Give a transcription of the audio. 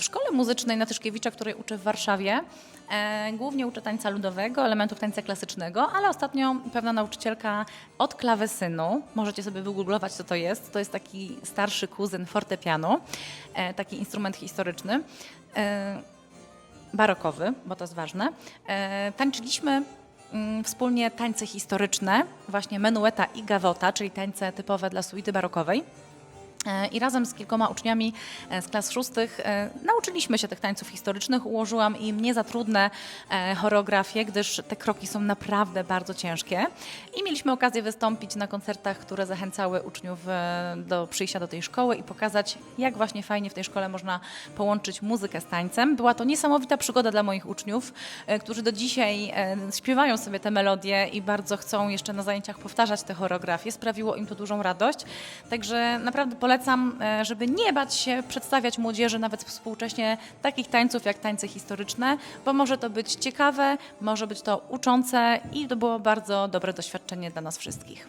W szkole muzycznej na Tyszkiewicza, której uczę w Warszawie, e, głównie uczę tańca ludowego, elementów tańca klasycznego, ale ostatnio pewna nauczycielka od klawesynu, możecie sobie wygooglować co to jest, to jest taki starszy kuzyn fortepianu, e, taki instrument historyczny. E, barokowy, bo to jest ważne. E, tańczyliśmy mm, wspólnie tańce historyczne, właśnie menueta i gawota, czyli tańce typowe dla suity barokowej. E, I razem z kilkoma uczniami e, z klas szóstych e, nauczyliśmy się tych tańców historycznych. Ułożyłam im nie za trudne e, choreografie, gdyż te kroki są naprawdę bardzo ciężkie. I mieliśmy okazję wystąpić na koncertach, które zachęcały uczniów do przyjścia do tej szkoły i pokazać, jak właśnie fajnie w tej szkole można połączyć muzykę z tańcem. Była to niesamowita przygoda dla moich uczniów, którzy do dzisiaj śpiewają sobie te melodie i bardzo chcą jeszcze na zajęciach powtarzać te choreografie. Sprawiło im to dużą radość. Także naprawdę polecam, e, żeby nie bać się przedstawiać młodzieży, nawet współcześnie, takich tańców jak tańce historyczne, bo może to być ciekawe, może być to uczące i to było bardzo dobre doświadczenie dla nas wszystkich.